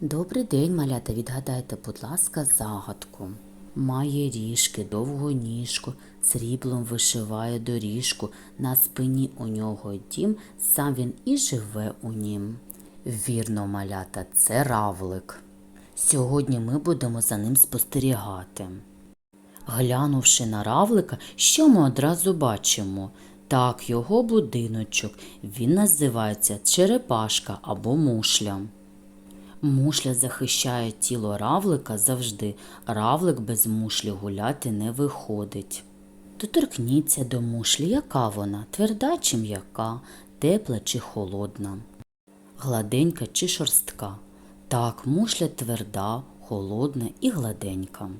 Добрий день, малята. Відгадайте, будь ласка, загадку. Має ріжки, довгу ніжку, сріблом вишиває доріжку. На спині у нього дім, сам він і живе у нім. Вірно, малята, це равлик. Сьогодні ми будемо за ним спостерігати. Глянувши на равлика, що ми одразу бачимо? Так, його будиночок. Він називається черепашка або мушля. Мушля захищає тіло равлика завжди. Равлик без мушлі гуляти не виходить. Доторкніться до мушлі, яка вона, тверда чи м'яка, тепла чи холодна, гладенька чи шорстка. Так, мушля тверда, холодна і гладенька.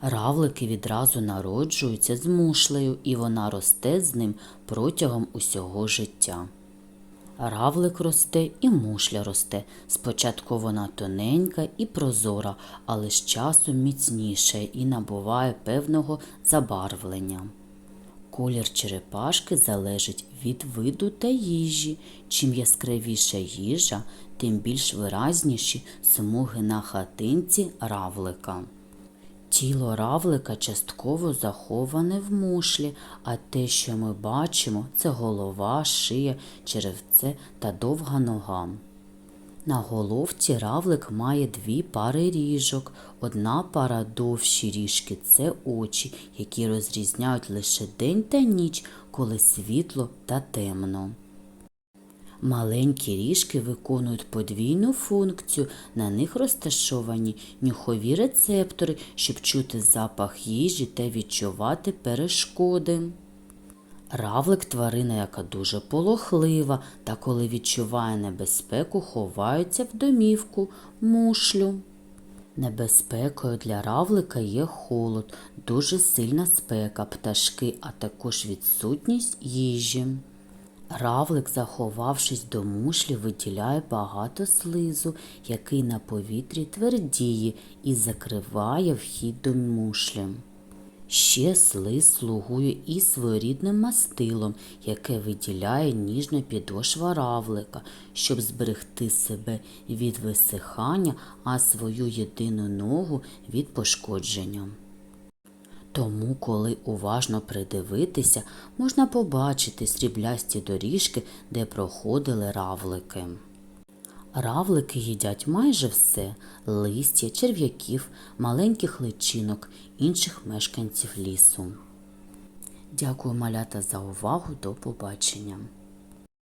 Равлики відразу народжуються з мушлею, і вона росте з ним протягом усього життя. Равлик росте і мушля росте. Спочатку вона тоненька і прозора, але з часом міцніше і набуває певного забарвлення. Колір черепашки залежить від виду та їжі. Чим яскравіша їжа, тим більш виразніші смуги на хатинці равлика. Тіло равлика частково заховане в мушлі, а те, що ми бачимо, це голова, шия, черевце та довга нога. На головці равлик має дві пари ріжок. Одна пара довші ріжки це очі, які розрізняють лише день та ніч, коли світло та темно. Маленькі ріжки виконують подвійну функцію. На них розташовані нюхові рецептори, щоб чути запах їжі та відчувати перешкоди. Равлик тварина, яка дуже полохлива, та коли відчуває небезпеку, ховається в домівку, мушлю. Небезпекою для равлика є холод, дуже сильна спека, пташки, а також відсутність їжі. Равлик, заховавшись до мушлі, виділяє багато слизу, який на повітрі твердіє і закриває вхід до мушлі. Ще слиз слугує і своєрідним мастилом, яке виділяє ніжна підошва равлика, щоб зберегти себе від висихання, а свою єдину ногу від пошкодження. Тому, коли уважно придивитися, можна побачити сріблясті доріжки, де проходили равлики. Равлики їдять майже все листя, черв'яків, маленьких личинок, інших мешканців лісу. Дякую, малята, за увагу. До побачення.